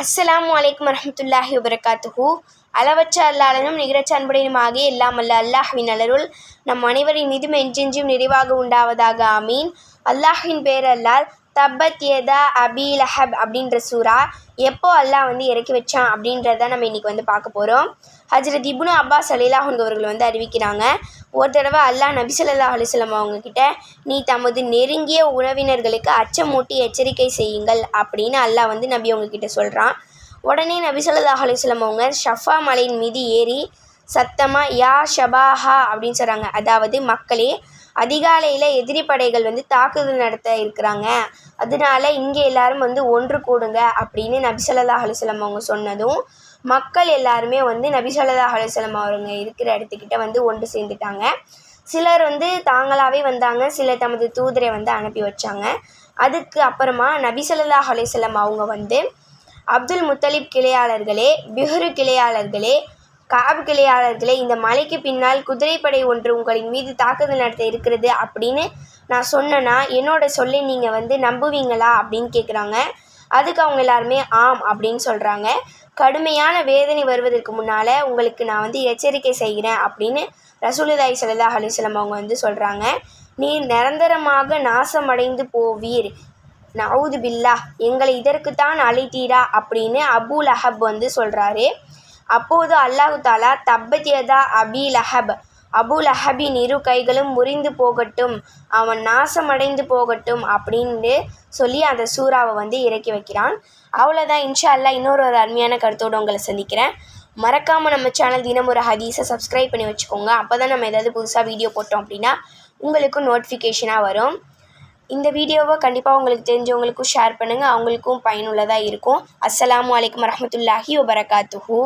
அஸ்ஸலாமு அலைக்கும் வரமத்துல்லாஹி வபரகாத்துஹு. அளவற்ற அல்லாளனும் நிகரச்ச அன்புடையும் ஆகிய எல்லாம் அல்ல அல்லாஹ்வின் அலருள் நம் அனைவரின் மீதும் என்றென்றும் நிறைவாக உண்டாவதாக ஆமீன். அல்லாஹின் பேரல்லால் தப்பத் யதா அபி லஹப் அப்படின்ற சூரா எப்போ அல்லாஹ் வந்து இறக்கி வச்சான் அப்படின்றத நம்ம இன்றைக்கி வந்து பார்க்க போகிறோம் ஹஜ்ரத் இபுனு அப்பாஸ் அலிலாஹன் அவர்கள் வந்து அறிவிக்கிறாங்க ஒரு தடவை அல்லாஹ் நபி சொல்லா அலைஹி அவங்கக்கிட்ட அவங்க நீ தமது நெருங்கிய உறவினர்களுக்கு அச்சமூட்டி எச்சரிக்கை செய்யுங்கள் அப்படின்னு அல்லாஹ் வந்து நபி அவங்கக்கிட்ட சொல்கிறான் உடனே நபி சொல்லா அலைஹி அவங்க ஷஃபா மலையின் மீது ஏறி சத்தமாக யா ஷபாஹா அப்படின்னு சொல்கிறாங்க அதாவது மக்களே அதிகாலையில் எதிரி படைகள் வந்து தாக்குதல் நடத்த இருக்கிறாங்க. அதனால இங்கே எல்லாரும் வந்து ஒன்று கூடுங்க அப்படின்னு நபிசல்லா ஸல்லல்லாஹு அவங்க சொன்னதும் மக்கள் எல்லாருமே வந்து நபிசல்லா ஸல்லல்லாஹு அவங்க இருக்கிற இடத்துக்கிட்ட வந்து ஒன்று சேர்ந்துட்டாங்க. சிலர் வந்து தாங்களாகவே வந்தாங்க சிலர் தமது தூதரை வந்து அனுப்பி வச்சாங்க. அதுக்கு அப்புறமா நபிசல்லா ஸல்லல்லாஹு அவங்க வந்து அப்துல் முத்தலிப் கிளையாளர்களே பிஹ்ரு கிளையாளர்களே காபு கிளையாளர்களே இந்த மலைக்கு பின்னால் குதிரைப்படை ஒன்று உங்களின் மீது தாக்குதல் நடத்த இருக்கிறது அப்படின்னு நான் சொன்னேன்னா என்னோட சொல்லை நீங்கள் வந்து நம்புவீங்களா? அப்படின்னு கேட்குறாங்க அதுக்கு அவங்க எல்லாருமே ஆம் அப்படின்னு சொல்கிறாங்க கடுமையான வேதனை வருவதற்கு முன்னால் உங்களுக்கு நான் வந்து எச்சரிக்கை செய்கிறேன் அப்படின்னு ரசூலுதாய் சலதா அலைஹி அவங்க வந்து சொல்கிறாங்க நீர் நிரந்தரமாக நாசமடைந்து போவீர். நவுது பில்லா எங்களை இதற்குத்தான் அழைத்தீரா அப்படின்னு அபுல் லஹப் வந்து சொல்கிறாரு அப்போது அல்லாஹு தாலா தப்பத் யதா அபி லஹப். அபு லஹபின் இரு கைகளும் முறிந்து போகட்டும் அவன் நாசமடைந்து போகட்டும் அப்படின்னு சொல்லி அந்த சூறாவை வந்து இறக்கி வைக்கிறான். அவ்வளோதான் இன்ஷா அல்லாஹ் இன்னொரு ஒரு அருமையான கருத்தோடு உங்களை சந்திக்கிறேன். மறக்காமல் நம்ம சேனல் தினம் ஒரு ஹதீஸை சப்ஸ்கிரைப் பண்ணி வச்சுக்கோங்க. அப்போ தான் நம்ம ஏதாவது புதுசாக வீடியோ போட்டோம் அப்படின்னா உங்களுக்கும் நோட்டிஃபிகேஷனாக வரும். இந்த வீடியோவை கண்டிப்பாக உங்களுக்கு தெரிஞ்சவங்களுக்கும் ஷேர் பண்ணுங்கள் அவங்களுக்கும் பயனுள்ளதாக இருக்கும். அஸ்ஸலாமு அலைக்கும் வரஹ்மத்துல்லாஹி வபரகாத்துஹு.